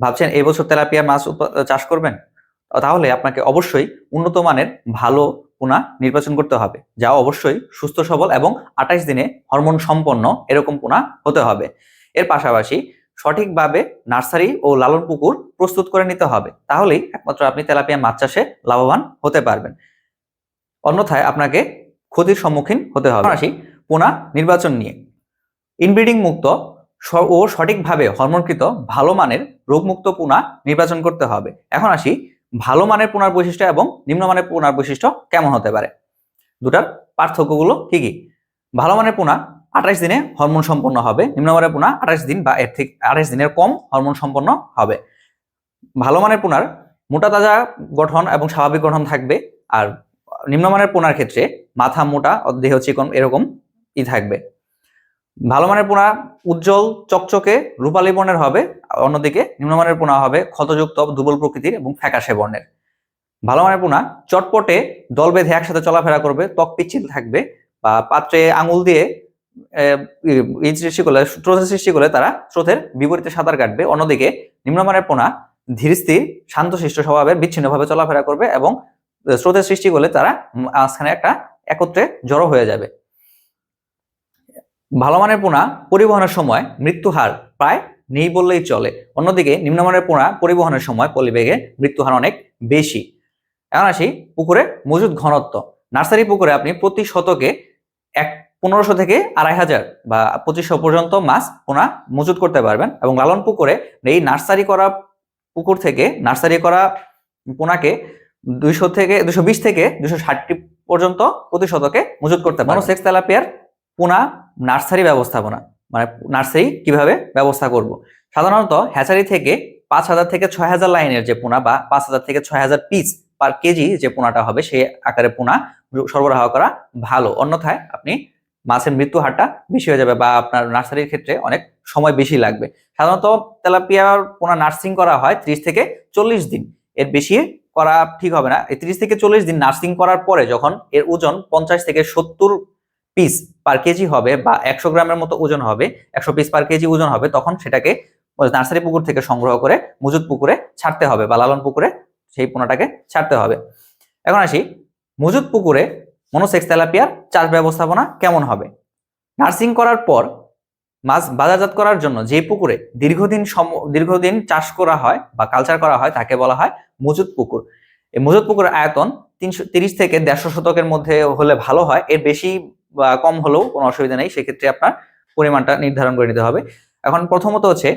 ভাবছেন এই বছর তেলাপিয়া মাছ চাষ করবেন? তাহলে আপনাকে অবশ্যই উন্নত মানের ভালো পোনা নির্বাচন করতে হবে, যা অবশ্যই সুস্থ, সবল এবং আঠাইশ দিনে হরমোন সম্পন্ন এরকম পোনা হতে হবে। এর পাশাপাশি সঠিকভাবে নার্সারি ও লালন পুকুর প্রস্তুত করে নিতে হবে, তাহলেই একমাত্র আপনি তেলাপিয়া মাছ চাষে লাভবান হতে পারবেন। অন্যথায় আপনাকে ক্ষতির সম্মুখীন হতে হবে। আসি পোনা নির্বাচন নিয়ে ইনব্রিডিং মুক্ত ও সঠিকভাবে হরমোনকৃত ভালো মানের রোগমুক্ত পোনা নির্বাচন করতে হবে। এখন আসি ভালো মানের পোনার বৈশিষ্ট্য এবং নিম্নমানের পোনার বৈশিষ্ট্য কেমন হতে পারে? দুটার পার্থক্যগুলো কি কি? ভালো মানের পোনা আঠাইশ দিনে হরমোন সম্পন্ন হবে নিম্নমানের পোনা আঠাইশ দিন বা এর থেকে আঠাইশ দিনের কম হরমোন সম্পন্ন হবে। ভালো মানের পোনার মোটা তাজা গঠন এবং স্বাভাবিক গঠন থাকবে আর নিম্নমানের পোনার ক্ষেত্রে মাথা মোটা, দেহ চিকন এরকম ই থাকবে। ভালো মানের পোনা উজ্জ্বল চকচকে রূপালী বর্ণের হবে অন্যদিকে নিম্নমানের পোনা হবে ক্ষতযুক্ত দুর্বল প্রকৃতির এবং ফ্যাকাশে বর্ণের। ভালো মানের পোনা চটপটে দল বেঁধে একসাথে চলাফেরা করবে ত্বক পিচ্ছিল থাকবে বা পাত্রে আঙুল দিয়ে আহ, ই- ই সৃষ্টি করলে স্রোতের সৃষ্টি করলে তারা স্রোতের বিপরীতে সাঁতার কাটবে। অন্যদিকে নিম্নমানের পোনা ধীরস্থির শান্তশিষ্ট স্বভাবের বিচ্ছিন্নভাবে চলাফেরা করবে এবং স্রোতের সৃষ্টি করলে তারা মাঝখানে একটা একত্রে জড়ো হয়ে যাবে। ভালো মানের পোনা পরিবহনের সময় মৃত্যু হার প্রায় নেই বললেই চলে। অন্যদিকে নিম্নমানের পোনা পরিবহনের সময় পলিবেগে মৃত্যু হার অনেক বেশি। এখন আসি পুকুরে মজুদ ঘনত্ব। নার্সারি পুকুরে আপনি প্রতি শতকে এক পনেরোশো থেকে আড়াই হাজার বা পঁচিশশো পর্যন্ত মাছ পোনা মজুদ করতে পারবেন এবং লালন পুকুরে এই নার্সারি করা পুকুর থেকে নার্সারি করা পোনাকে দুইশো থেকে দুশো বিশ থেকে দুশো ষাটটি পর্যন্ত প্রতি শতকে মজুদ করতে পারবেন। সেক্স তেলাপিয়ার পোনা নার্সারি ব্যবস্থাপনা মানে নার্সারি কীভাবে ব্যবস্থা করব? সাধারণত হ্যাচারি থেকে পাঁচ হাজার থেকে ছয় হাজার লাইনের যে পোনা বা পাঁচ হাজার থেকে ছয় হাজার পিস পার কেজি যে পোনাটা হবে, সেই আকারে পোনা সরবরাহ করা ভালো। অন্যথায় আপনি মাছের মৃত্যু হারটা বেশি হয়ে যাবে বা আপনার নার্সারির ক্ষেত্রে অনেক সময় বেশি লাগবে। সাধারণত তেলাপিয়ার পোনা নার্সিং করা হয় ত্রিশ থেকে চল্লিশ দিন। এর বেশি করা ঠিক হবে না। এই ত্রিশ থেকে চল্লিশ দিন নার্সিং করার পরে যখন এর ওজন পঞ্চাশ থেকে সত্তর পিস পার কেজি হবে বা একশো গ্রামের মতো ওজন হবে, একশো পিস পার কেজি ওজন হবে, তখন সেটাকে নার্সারি পুকুর থেকে সংগ্রহ করে মজুদ পুকুরে ছাড়তে হবে বা লালন পুকুরে সেই পোনাটাকে ছাড়তে হবে। এখন আসি মজুদ পুকুরে মনোসেক্স তেলাপিয়ার চাষ ব্যবস্থাপনা কেমন হবে? নার্সিং করার পর মাছ বাজারজাত করার জন্য যে পুকুরে দীর্ঘদিন সম- দীর্ঘদিন চাষ করা হয় বা কালচার করা হয় তাকে বলা হয় মজুদ পুকুর। এই মজুদ পুকুরের আয়তন তিনশো, তিরিশ থেকে দেড়শো শতকের মধ্যে হলে ভালো হয়, এর বেশি বা কম হলেও কোনো অসুবিধা নেই সেক্ষেত্রে আপনার পরিমাণটা নির্ধারণ করে নিতে হবে। এখন প্রথমত হচ্ছে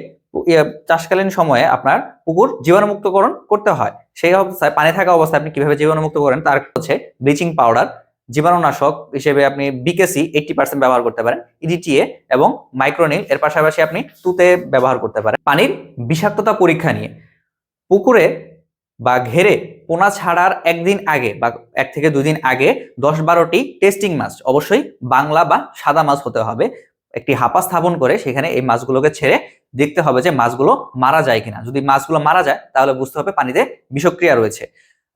ইয়ে, চাষকালীন সময়ে আপনার পুকুর জীবাণুমুক্তকরণ করতে হয়। সেই অবস্থায় পানি থাকা অবস্থায় আপনি কীভাবে জীবাণুমুক্ত করেন তার হচ্ছে ব্লিচিং পাউডার জীবাণুনাশক হিসেবে আপনি বিকেসি এইটটি পার্সেন্ট ব্যবহার করতে পারেন ইডিটিএ এবং মাইক্রোনিল এর পাশাপাশি আপনি তুতে ব্যবহার করতে পারেন। পানির বিষাক্ততা পরীক্ষা নিয়ে পুকুরে বা ঘেরে পোনা ছাড়ার একদিন আগে বা এক থেকে দুদিন আগে দশ বারোটি টেস্টিং মাছ, অবশ্যই বাংলা বা সাদা মাছ হতে হবে, একটি হাপা স্থাপন করে সেখানে এই মাছগুলোকে ছেড়ে দেখতে হবে যে মাছগুলো মারা যায় কিনা। যদি মাছগুলো মারা যায়, তাহলে বুঝতে হবে পানিতে বিষক্রিয়া রয়েছে।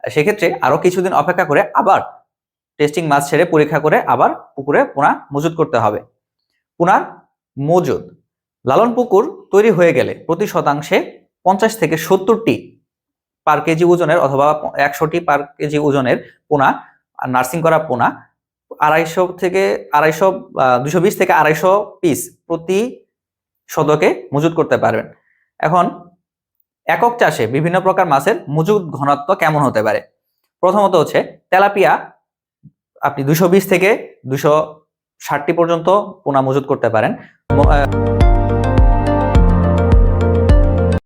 সেক্ষেত্রে আরও কিছুদিন অপেক্ষা করে আবার টেস্টিং মাছ ছেড়ে পরীক্ষা করে আবার পুকুরে পোনা মজুদ করতে হবে। পোনার মজুদ, লালন পুকুর তৈরি হয়ে গেলে প্রতি শতাংশে পঞ্চাশ থেকে সত্তরটি পার কেজি ওজনের অথবা একশোটি পার কেজি ওজনের পোনা নার্সিং করা পোনা, আড়াইশো থেকে আড়াইশো দুশো বিশ থেকে আড়াইশো পিস প্রতি শতকে মজুদ করতে পারবেন। এখন, একক চাষে বিভিন্ন প্রকার মাছের মজুদ ঘনত্ব কেমন হতে পারে? প্রথমত হচ্ছে তেলাপিয়া, আপনি দুশো বিশ থেকে দুশো ষাটটি পর্যন্ত পোনা মজুদ করতে পারেন।